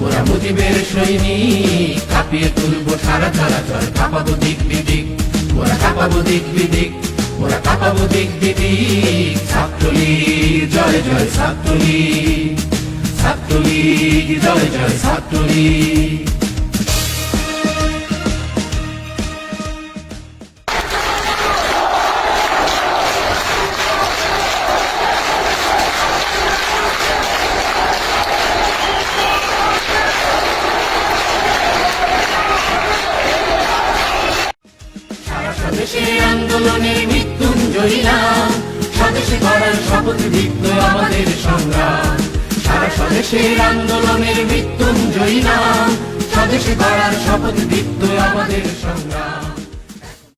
মোরা মুজিবের সৈনিক, কাঁপিয়ে তুলবো সারা চলাচল কাঁপাবো দিক বিদিক। ওরা কাঁপাবো দিক বিদিক, ওরা কাঁপাবো দিক বিদিক। সাপতলি জয় জয় সাপতলি সাপতলি জয় জয় ছাত্রলীগ। স্বদেশে আন্দোলনের মৃত্যুঞ্জয়ী নাম। স্বদেশে করার শপথ দীপ্ত আমাদের সংগ্রাম। সারা স্বদেশের আন্দোলনের মৃত্যুঞ্জয়ী নাম। স্বদেশে করার শপথ দীপ্ত আমাদের সংগ্রাম।